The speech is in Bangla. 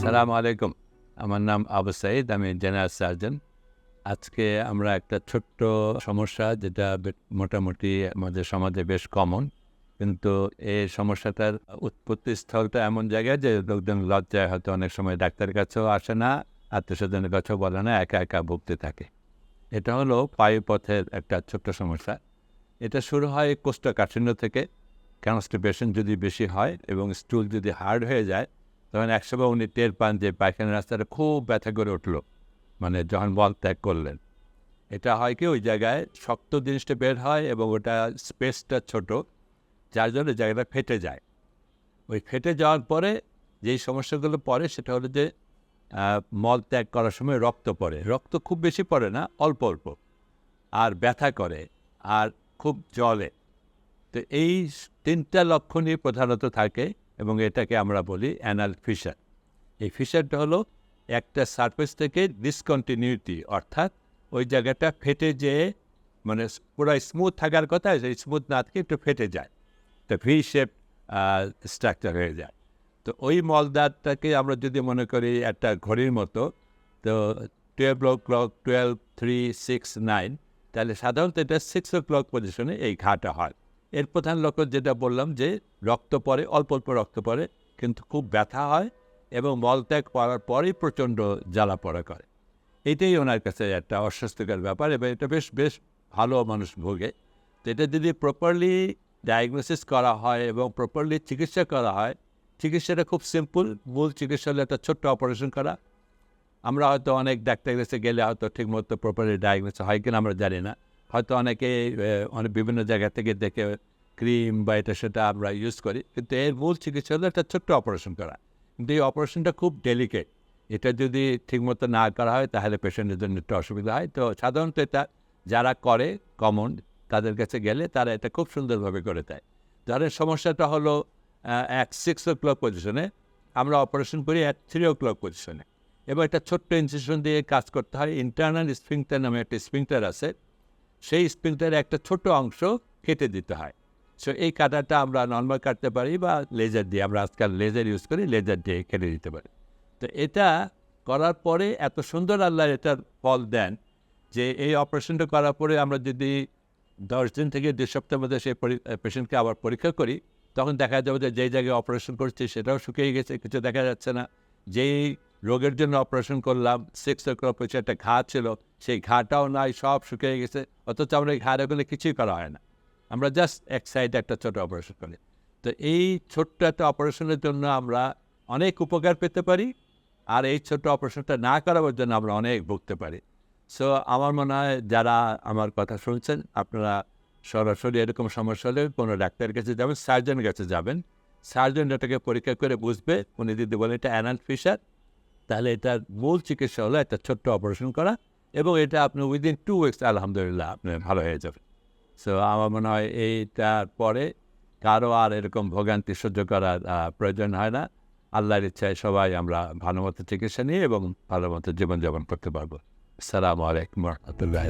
আসসালামু আলাইকুম। আমার নাম আবু সাইদ, আমি জেনারেল সার্জন। আজকে আমরা একটা ছোট্ট সমস্যা যেটা মোটামুটি আমাদের সমাজে বেশ কমন কিন্তু এই সমস্যাটার উৎপত্তি স্থলটা এমন জায়গায় যে লোকজন লজ্জায় হয়তো অনেক সময় ডাক্তারের কাছেও আসে না আত্মীয় স্বজনের কাছেও বলে না, একা একা ভুগতে থাকে। এটা হলো পায়ুপথের একটা ছোট্ট সমস্যা। এটা শুরু হয় কোষ্ঠকাঠিন্য থেকে। কনস্টিপেশন যদি বেশি হয় এবং স্টুল যদি হার্ড হয়ে যায় তখন একসময় উনি টের পান যে পায়খানা রাস্তাটা খুব ব্যথা করে উঠল। মানে যখন বল ত্যাগ করলেন। এটা হয় কি, ওই জায়গায় শক্ত জিনিসটা বের হয় এবং ওটা স্পেসটা ছোট, যার জন্য জায়গাটা ফেটে যায়। ওই ফেটে যাওয়ার পরে যেই সমস্যাগুলো পড়ে সেটা হলো যে মল ত্যাগ করার সময় রক্ত পড়ে। রক্ত খুব বেশি পড়ে না, অল্প অল্প। আর ব্যথা করে, আর খুব জলে তো এই তিনটা লক্ষণই প্রধানত থাকে। এবং এটাকে আমরা বলি অ্যানাল ফিশার। এই ফিশারটা হলো একটা সারফেস থেকে ডিসকন্টিনিউটি অর্থাৎ ওই জায়গাটা ফেটে যেয়ে মানে পুরো স্মুথ থাকার কথা, সেই স্মুথ না থেকে একটু ফেটে যায়। তো ভি শেপ স্ট্রাকচার হয়ে যায়। তো ওই মলদারটাকে আমরা যদি মনে করি একটা ঘড়ির মতো, তো twelve o'clock twelve three six nine তাহলে সাধারণত এটা সিক্স ও ক্লক পজিশনে এই ঘাটা হয়। এর প্রধান লক্ষণ যেটা বললাম যে রক্ত পড়ে, অল্প অল্প রক্ত পড়ে, কিন্তু খুব ব্যথা হয় এবং মলত্যাগ করার পরেই প্রচণ্ড জ্বালা পড়া করে। এটাই ওনার কাছে একটা অস্বস্তিকর ব্যাপার এবং এটা বেশ বেশ ভালো মানুষ ভোগে। তো এটা যদি প্রপারলি ডায়াগনোসিস করা হয় এবং প্রপারলি চিকিৎসা করা হয়, চিকিৎসাটা খুব সিম্পল মূল চিকিৎসা হলে একটা ছোট্ট অপারেশন করা। আমরা হয়তো অনেক ডাক্তার কাছে গেলে হয়তো ঠিকমতো প্রপারলি ডায়াগনোসিস হয় কিনা আমরা জানি না। হয়তো অনেকে অনেক বিভিন্ন জায়গা থেকে দেখে ক্রিম বা এটা সেটা আমরা ইউজ করি। কিন্তু এর মূল চিকিৎসা হলো একটা ছোট্ট অপারেশন করা। কিন্তু এই অপারেশনটা খুব ডেলিকেট এটা যদি ঠিকমতো না করা হয়, তাহলে পেশেন্টের জন্য একটু অসুবিধা হয়। তো সাধারণত এটা যারা করে কমন তাদের কাছে গেলে তারা এটা খুব সুন্দরভাবে করে দেয়। যাদের সমস্যাটা হলো এক সিক্স ও ক্লক পজিশনে আমরা অপারেশন করি এক থ্রি ও ক্লক পজিশনে এবার একটা ছোট্ট ইনসিশন দিয়ে কাজ করতে হয়। ইন্টারনাল স্প্রিংটার নামে একটা স্প্রিংটার আছে। সেই স্প্রিংটারের একটা ছোট অংশ কেটে দিতে হয়। সো এই কাটাটা আমরা নর্মাল কাটতে পারি বা লেজার দিয়ে, আমরা আজকাল লেজার ইউজ করি লেজার দিয়ে কেটে দিতে পারি। তো এটা করার পরে এত সুন্দর আল্লাহ এটার ফল দেন যে এই অপারেশনটা করার পরে আমরা যদি দশ দিন থেকে দুই সপ্তাহের মধ্যে সেই পেশেন্টকে আবার পরীক্ষা করি, তখন দেখা যাবে যে যেই জায়গায় অপারেশন করছি সেটাও শুকিয়ে গেছে, কিছু দেখা যাচ্ছে না। যেই রোগের জন্য অপারেশন করলাম সিক্স ওক্লক পেছনে একটা ঘা ছিল, সেই ঘাটাও নাই, সব শুকিয়ে গেছে, অথচ আমরা এই ঘাড়ে গেলে কিছুই করা হয় না। আমরা জাস্ট এক সাইডে একটা ছোট অপারেশন করি। তো এই ছোট্ট একটা অপারেশনের জন্য আমরা অনেক উপকার পেতে পারি, আর এই ছোট্ট অপারেশনটা না করাবার জন্য আমরা অনেক ভুগতে পারি। সো আমার মনে হয় যারা আমার কথা শুনছেন, আপনারা সরাসরি এরকম সমস্যা হলে কোনো ডাক্তারের কাছে যাবেন সার্জনের কাছে যাবেন। সার্জন এটাকে পরীক্ষা করে বুঝবে, উনি যদি বলেন এটা অ্যানাল ফিশার তাহলে এটার মূল চিকিৎসা হলো একটা ছোট্ট অপারেশন করা এবং এটা আপনি উইদিন টু উইক্স আলহামদুলিল্লাহ আপনি ভালো হয়ে যাবে সো আমার মনে হয় এইটার পরে কারও আর এরকম ভোগান্তি সহ্য করার প্রয়োজন হয় না। আল্লাহর ইচ্ছায় সবাই আমরা ভালো মতো চিকিৎসা নিয়ে এবং ভালো মতো জীবনযাপন করতে পারব। আসসালামু আলাইকুম রহমতুল্লাহ